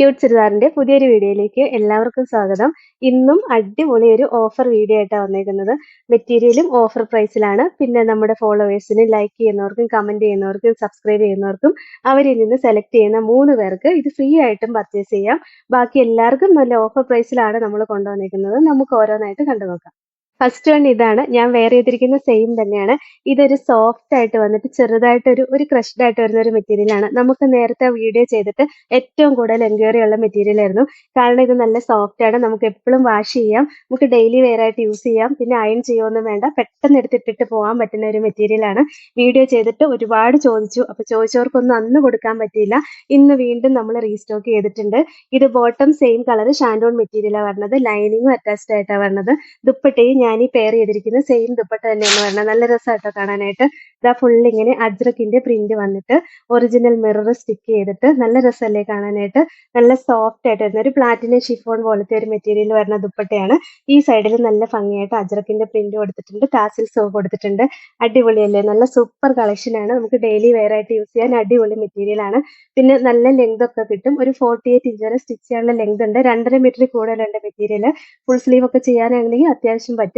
Cute ചുരിദാറിന്റെ പുതിയൊരു വീഡിയോയിലേക്ക് എല്ലാവർക്കും സ്വാഗതം. ഇന്നും അടിപൊളി ഒരു ഓഫർ വീഡിയോ ആയിട്ടാണ് വന്നേക്കുന്നത്. മെറ്റീരിയലും ഓഫർ പ്രൈസിലാണ് പിന്നെ നമ്മുടെ ഫോളോവേഴ്സിന് ലൈക്ക് ചെയ്യുന്നവർക്കും കമന്റ് ചെയ്യുന്നവർക്കും സബ്സ്ക്രൈബ് ചെയ്യുന്നവർക്കും അവരിൽ നിന്ന് സെലക്ട് ചെയ്യുന്ന മൂന്ന് പേർക്ക് ഇത് ഫ്രീ ആയിട്ടും പർച്ചേസ് ചെയ്യാം. ബാക്കി എല്ലാവർക്കും നല്ല ഓഫർ പ്രൈസിലാണ് നമ്മൾ കൊണ്ടുവന്നേക്കുന്നത്. നമുക്ക് ഓരോന്നായിട്ട് കണ്ടു നോക്കാം ഫസ്റ്റ് വൺ ഇതാണ്. ഞാൻ വെയർ ചെയ്തിരിക്കുന്ന സെയിം തന്നെയാണ്. ഇതൊരു സോഫ്റ്റ് ആയിട്ട് വന്നിട്ട് ചെറുതായിട്ട് ഒരു ക്രഷ്ഡ് ആയിട്ട് വരുന്ന ഒരു മെറ്റീരിയൽ ആണ്. നമുക്ക് നേരത്തെ വീഡിയോ ചെയ്തിട്ട് ഏറ്റവും കൂടുതൽ എൻക്വയറി ഉള്ള മെറ്റീരിയൽ ആയിരുന്നു. കാരണം ഇത് നല്ല സോഫ്റ്റ് ആണ്. നമുക്ക് എപ്പോഴും വാഷ് ചെയ്യാം. നമുക്ക് ഡെയിലി വെയർ ആയിട്ട് യൂസ് ചെയ്യാം. പിന്നെ അയൺ ചെയ്യുമൊന്നും വേണ്ട. പെട്ടെന്ന് എടുത്തിട്ടിട്ട് പോകാൻ പറ്റുന്ന ഒരു മെറ്റീരിയൽ ആണ്. വീഡിയോ ചെയ്തിട്ട് ഒരുപാട് ചോദിച്ചു. അപ്പൊ ചോദിച്ചവർക്കൊന്നും അന്ന് കൊടുക്കാൻ പറ്റിയില്ല. ഇന്ന് വീണ്ടും നമ്മൾ റീസ്റ്റോക്ക് ചെയ്തിട്ടുണ്ട്. ഇത് ബോട്ടം സെയിം കളർ ഷാൻഡോൺ മെറ്റീരിയലാണ് വരുന്നത് ലൈനിങ്ങും അറ്റാച്ച്ഡ് ആയിട്ടാണ് വരുന്നത് ദുപ്പട്ടയും ഞാൻ ഈ പെയർ ചെയ്തിരിക്കുന്ന സെയിം ദുപ്പട്ട തന്നെയാണ് വരണം നല്ല രസമായിട്ടോ കാണാനായിട്ട്. ഇതാ ഫുൾ ഇങ്ങനെ അജ്രക്കിന്റെ പ്രിന്റ് വന്നിട്ട് ഒറിജിനൽ മിറർ സ്റ്റിക്ക് ചെയ്തിട്ട് നല്ല രസമല്ലേ കാണാനായിട്ട്. നല്ല സോഫ്റ്റ് ആയിട്ട് വരുന്ന ഒരു പ്ലാറ്റിനം ഷിഫോൺ പോലത്തെ ഒരു മെറ്റീരിയൽ വരുന്ന ദുപ്പട്ടയാണ്. ഈ സൈഡിൽ നല്ല ഭംഗിയായിട്ട് അജ്രക്കിന്റെ പ്രിന്റ് കൊടുത്തിട്ടുണ്ട്. ടാസിൽസ് കൊടുത്തിട്ടുണ്ട്. അടിപൊളിയല്ലേ? നല്ല സൂപ്പർ കളക്ഷൻ ആണ്. നമുക്ക് ഡെയിലി വെയർ ആയിട്ട് യൂസ് ചെയ്യാൻ അടിപൊളി മെറ്റീരിയൽ ആണ്. പിന്നെ നല്ല ലെങ്ത് ഒക്കെ കിട്ടും. ഒരു ഫോർട്ടി എയ്റ്റ് ഇഞ്ച് വരെ സ്റ്റിച്ച് ചെയ്യാനുള്ള ലെങ്ത് ഉണ്ട്. രണ്ടര മീറ്റർ കൂടുതലുണ്ട് മെറ്റീരിയൽ ഫുൾ സ്ലീവ് ഒക്കെ ചെയ്യാനാണെങ്കിൽ അത്യാവശ്യം പറ്റും.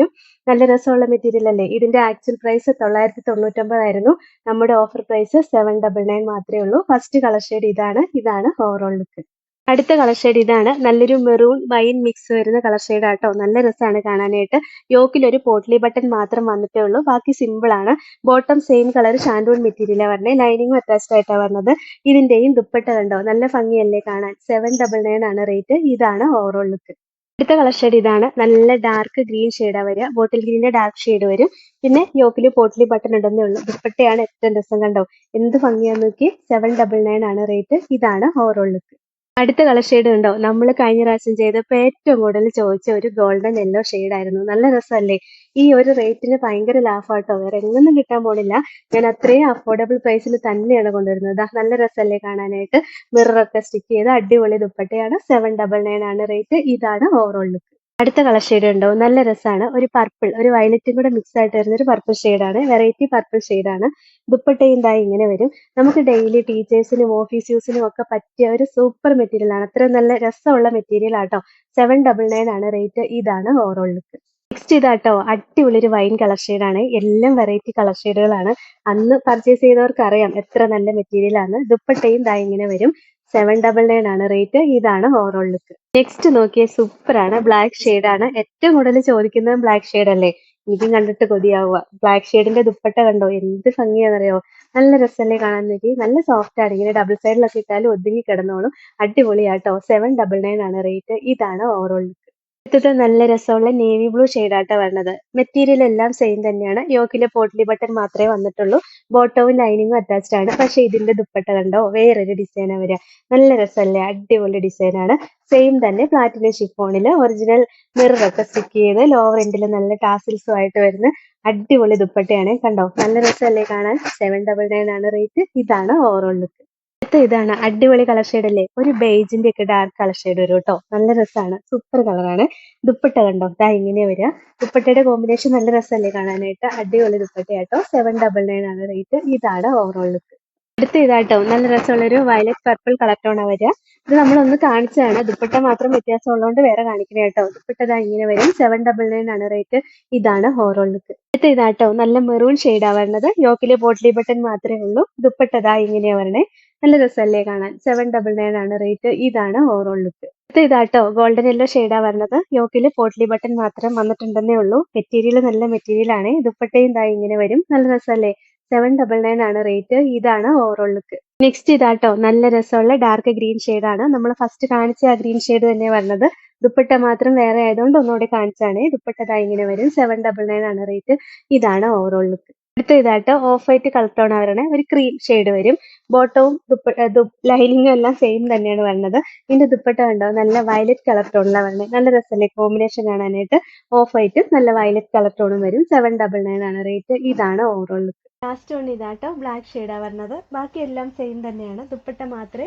നല്ല രസമുള്ള മെറ്റീരിയൽ അല്ലേ? ഇതിന്റെ ആക്ച്വൽ പ്രൈസ് തൊള്ളായിരത്തി തൊണ്ണൂറ്റൊമ്പതായിരുന്നു നമ്മുടെ offer price seven double nine മാത്രമേ ഉള്ളൂ. ഫസ്റ്റ് കളർ ഷെയ്ഡ് ഇതാണ്. ഇതാണ് ഓവറോൾ ലുക്ക് അടുത്ത കളർ ഷെയ്ഡ് ഇതാണ്. നല്ലൊരു മെറൂൺ വൈൻ മിക്സ് വരുന്ന കളർ ഷെയ്ഡ് ആട്ടോ. നല്ല രസമാണ് കാണാനായിട്ട്. യോക്കിൽ ഒരു പോട്ട്ലി ബട്ടൺ മാത്രം വന്നിട്ടേ ഉള്ളൂ. ബാക്കി സിമ്പിൾ ആണ്. ബോട്ടം സെയിം കളർ ഷാൻഡൂൺ മെറ്റീരിയലാണ് പറഞ്ഞത് ലൈനിങ്ങും അറ്റാച്ച്ഡ് ആയിട്ടാണ് വരുന്നത് ഇതിന്റെയും ദുപ്പട്ട കണ്ടോ? നല്ല ഭംഗിയല്ലേ കാണാൻ? സെവൻ ഡബിൾ നയൻ ആണ് റേറ്റ് ഇതാണ് ഓവറോൾ ലുക്ക് അടുത്ത കളർ ഷെയ്ഡ് ഇതാണ്. നല്ല ഡാർക്ക് ഗ്രീൻ ഷെയ്ഡാണ് വരിക. ബോട്ടിൽ ഗ്രീനിന്റെ ഡാർക്ക് ഷെയ്ഡ് വരും. പിന്നെ യോക്കിൽ പോട്ടിലി ബട്ടൺ ഉണ്ടെന്നേ ഉള്ളൂ. ദുപ്പട്ടയാണ് ഏറ്റവും രസം കണ്ടോ? എന്ത് ഭംഗിയാന്ന് നോക്കി സെവൻ ഡബിൾ നയൻ ആണ് റേറ്റ് ഇതാണ് ഓവറോൾ ലുക്ക് അടുത്ത കളർ ഷെയ്ഡ് ഉണ്ടോ നമ്മൾ കഴിഞ്ഞ പ്രാവശ്യം ചെയ്തപ്പോൾ ഏറ്റവും കൂടുതൽ ചോദിച്ച ഒരു ഗോൾഡൻ യെല്ലോ ആയിരുന്നു. നല്ല രസമല്ലേ? ഈ ഒരു റേറ്റിന് ഭയങ്കര ലാഫാട്ടോ വേറെ എങ്ങൊന്നും കിട്ടാൻ പോണില്ല. ഞാൻ അത്രയും അഫോർഡബിൾ പ്രൈസിൽ തന്നെയാണ് കൊണ്ടുവരുന്നത്. നല്ല രസമല്ലേ കാണാനായിട്ട്? മിററൊക്കെ സ്റ്റിക്ക് ചെയ്ത് അടിപൊളി ദുപ്പട്ടയാണ്. സെവൻ ഡബിൾ നയൻ ആണ് റേറ്റ് ഇതാണ് ഓവറോൾ ലുക്ക് അടുത്ത കളർ ഷെയ്ഡ് ഉണ്ടാവും നല്ല രസമാണ് ഒരു പർപ്പിൾ ഒരു വയലറ്റും കൂടെ മിക്സ് ആയിട്ട് വരുന്ന ഒരു പർപ്പിൾ ഷെയ്ഡാണ് വെറൈറ്റി പർപ്പിൾ ഷെയ്ഡാണ് ദുപ്പട്ടയും തായി ഇങ്ങനെ വരും. നമുക്ക് ഡെയിലി ടീച്ചേഴ്സിനും ഓഫീസ് യൂസിനും ഒക്കെ പറ്റിയ ഒരു സൂപ്പർ മെറ്റീരിയൽ ആണ്. അത്ര നല്ല രസമുള്ള മെറ്റീരിയൽ ആട്ടോ. സെവൻ ഡബിൾ നയൻ ആണ് റേറ്റ് ഇതാണ് ഓവറോൾ ലുക്ക് നെക്സ്റ്റ് ഇതാട്ടോ. അടിപൊളി ഒരു വൈൻ കളർ ഷെയ്ഡാണ് എല്ലാം വെറൈറ്റി കളർ ഷെയ്ഡുകളാണ് അന്ന് പർച്ചേസ് ചെയ്തവർക്ക് അറിയാം എത്ര നല്ല മെറ്റീരിയൽ ആണ്. ദുപ്പട്ടയും ദാ ഇങ്ങനെ വരും. സെവൻ ഡബിൾ നയൻ ആണ് റേറ്റ് ഇതാണ് ഓവറോൾ ലുക്ക് നെക്സ്റ്റ് നോക്കിയ സൂപ്പർ ആണ് ബ്ലാക്ക് ഷെയ്ഡ് ആണ്. ഏറ്റവും കൂടുതൽ ചോദിക്കുന്നത് ബ്ലാക്ക് ഷെയ്ഡ് അല്ലേ? എനിക്കും കണ്ടിട്ട് കൊതിയാവുക. ബ്ലാക്ക് ഷെയ്ഡിന്റെ ദുപ്പട്ട കണ്ടോ? എന്ത് ഭംഗിയാണെന്നറിയോ? നല്ല രസമല്ലേ കാണാൻ നോക്കി നല്ല സോഫ്റ്റ് ആണ്. ഇങ്ങനെ ഡബിൾ സൈഡിലൊക്കെ ഇട്ടാലും ഒതുങ്ങി കിടന്നോളും. അടിപൊളിയാട്ടോ. സെവൻ ഡബിൾ നയൻ ആണ് റേറ്റ് ഇതാണ് ഓവറോൾ ലുക്ക് അടുത്തത് നല്ല രസമുള്ള നേവി ബ്ലൂ ഷെയ്ഡാട്ട വരണത്. മെറ്റീരിയൽ എല്ലാം സെയിം തന്നെയാണ്. യോക്കിലെ പോട്ട്ലി ബട്ടൺ മാത്രമേ വന്നിട്ടുള്ളൂ. ബോട്ടവും ലൈനിങ്ങും അറ്റാച്ച്ഡ് ആണ്. പക്ഷെ ഇതിന്റെ ദുപ്പട്ട കണ്ടോ? വേറൊരു ഡിസൈനാണ് വരിക. നല്ല രസമല്ലേ? അടിപൊളി ഡിസൈനാണ് സെയിം തന്നെ പ്ലാറ്റിനം ഷിഫോണിൽ ഒറിജിനൽ മിററൊക്കെ സ്റ്റിക്ക് ചെയ്ത് ലോവർ എൻഡിൽ നല്ല ടാസിൽസും ആയിട്ട് വരുന്ന അടിപൊളി ദുപ്പട്ടയാണ്. കണ്ടോ? നല്ല രസമല്ലേ കാണാൻ? സെവൻ ഡബിൾ നയൻ ആണ് റേറ്റ് ഇതാണ് ഓവറോൾ ലുക്ക് അടുത്ത ഇതാണ് അടിപൊളി കളർ ഷെയ്ഡ് അല്ലേ? ഒരു ബേജിന്റെ ഒക്കെ ഡാർക്ക് കളർ ഷെയ്ഡ് വരും കേട്ടോ. നല്ല രസമാണ് സൂപ്പർ കളറാണ് ദുപ്പട്ട കണ്ടോ? ദാ ഇങ്ങനെ വരിക. ദുപ്പട്ടയുടെ കോമ്പിനേഷൻ നല്ല രസമല്ലേ കാണാനായിട്ട്? അടിപൊളി ദുപ്പട്ട കേട്ടോ. സെവൻ ഡബിൾ നയൻ ആണ് റേറ്റ് ഇതാണ് ഓവറോൾ ലുക്ക് അടുത്ത ഇതാട്ടോ നല്ല രസമുള്ള ഒരു വയലറ്റ് പർപ്പിൾ കളർ ടോണാ വരിക. ഇത് നമ്മളൊന്ന് കാണിച്ചതാണ്. ദുപ്പട്ട മാത്രം വ്യത്യാസം ഉള്ളതുകൊണ്ട് വേറെ കാണിക്കണേ കേട്ടോ. ദുപ്പട്ട ദാ ഇങ്ങനെ വരും. സെവൻ ഡബിൾ നയൻ ആണ് റേറ്റ് ഇതാണ് ഓവറോൾ ലുക്ക് അടുത്ത ഇതാട്ടോ നല്ല മെറൂൺ ഷെയ്ഡാ വരണത്. യോക്കിലെ ബോട്ടിലി ബട്ടൺ മാത്രമേ ഉള്ളൂ. ദുപ്പട്ട ദാ ഇങ്ങനെയാ വരണേ. നല്ല രസമല്ലേ കാണാൻ? സെവൻ ഡബിൾ നയൻ ആണ് റേറ്റ് ഇതാണ് ഓവറോൾ ലുക്ക് ഇതാട്ടോ ഗോൾഡൻ യെല്ലോ ഷെയ്ഡാ വരുന്നത്. യോക്കിൽ പോട്ട്ലി ബട്ടൺ മാത്രം വന്നിട്ടുണ്ടെന്നേ ഉള്ളൂ. മെറ്റീരിയൽ നല്ല മെറ്റീരിയൽ ആണ്. ദുപ്പട്ടയും ദാ ഇങ്ങനെ വരും. നല്ല രസമല്ലേ? സെവൻ ഡബിൾ നയൻ ആണ് റേറ്റ് ഇതാണ് ഓവറോൾ ലുക്ക് നെക്സ്റ്റ് ഇതാട്ടോ നല്ല രസമുള്ള ഡാർക്ക് ഗ്രീൻ ആണ്. നമ്മൾ ഫസ്റ്റ് കാണിച്ച ആ ഗ്രീൻ ഷെയ്ഡ് തന്നെ വരുന്നത്. ദുപ്പട്ട മാത്രം വേറെ ആയതുകൊണ്ട് ഒന്നുകൂടി കാണിച്ചാണ്. ദുപ്പട്ട ദാ ഇങ്ങനെ വരും. സെവൻ ഡബിൾ നയൻ ആണ് റേറ്റ് ഇതാണ് ഓവറോൾ ലുക്ക് അടുത്ത ഇതായിട്ട് ഓഫ് വൈറ്റ് കളർ ടോൺ വരണേ ഒരു ക്രീം ഷെയ്ഡ് വരും ബോട്ടവും ലൈനിങ്ങും എല്ലാം സെയിം തന്നെയാണ് വരുന്നത് ഇതിന്റെ ദുപ്പട്ട കണ്ടോ? നല്ല വയലറ്റ് കളർ ടോണിലാണ് വരുന്നത് നല്ല രസമല്ലേ കോമ്പിനേഷൻ കാണാനായിട്ട്. ഓഫ് വൈറ്റും നല്ല വയലറ്റ് കളർ ടോണും വരും. സെവൻ ഡബിൾ നയൻ ആണ് റേറ്റ് ഇതാണ് ഓവറോൾ ലുക്ക് ലാസ്റ്റ് വൺ ഇതാട്ടോ ബ്ലാക്ക് ഷെയ്ഡാണ് വരുന്നത് ബാക്കി എല്ലാം സെയിം തന്നെയാണ്. ദുപ്പട്ട മാത്രമേ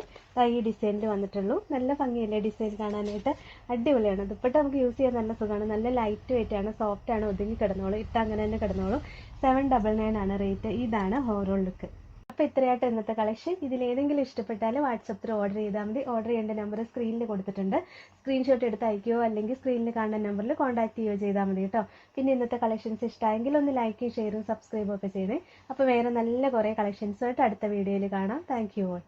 ഈ ഡിസൈനിൽ വന്നിട്ടുള്ളൂ. നല്ല ഭംഗിയല്ലേ ഡിസൈൻ കാണാനായിട്ട്. അടിപൊളിയാണ്. ദുപ്പട്ട നമുക്ക് യൂസ് ചെയ്യാൻ നല്ല സുഖമാണ്. നല്ല ലൈറ്റ് വെയിറ്റ് ആണ് സോഫ്റ്റ് ആണ് ഒതുങ്ങി കിടന്നോളൂ ഇട്ട് അങ്ങനെ തന്നെ കിടന്നോളൂ. സെവൻ ഡബിൾ നയൻ ആണ് റേറ്റ് ഇതാണ് ഹോറോൾ ലുക്ക് അപ്പോൾ ഇത്രയായിട്ട് ഇന്നത്തെ കളക്ഷൻ ഇതിലേതെങ്കിലും ഇഷ്ടപ്പെട്ടാൽ വാട്സപ്പ് ത്രൂ ഓർഡർ ചെയ്താൽ മതി. ഓർഡർ ചെയ്യേണ്ട നമ്പർ സ്ക്രീനിൽ കൊടുത്തിട്ടുണ്ട്. സ്ക്രീൻഷോട്ട് എടുത്ത് അയക്കുകയോ അല്ലെങ്കിൽ സ്ക്രീനിൽ കാണുന്ന നമ്പറിൽ കോൺടാക്ട് ചെയ്യുകയോ ചെയ്താൽ മതി കേട്ടോ. പിന്നെ ഇന്നത്തെ കളക്ഷൻസ് ഇഷ്ടമായെങ്കിൽ ഒന്ന് ലൈക്ക് ഷെയറും സബ്സ്ക്രൈബും ഒക്കെ ചെയ്തേ. അപ്പോൾ വേറെ നല്ല കുറേ കളക്ഷൻസുമായിട്ട് അടുത്ത വീഡിയോയിൽ കാണാം. Thank you all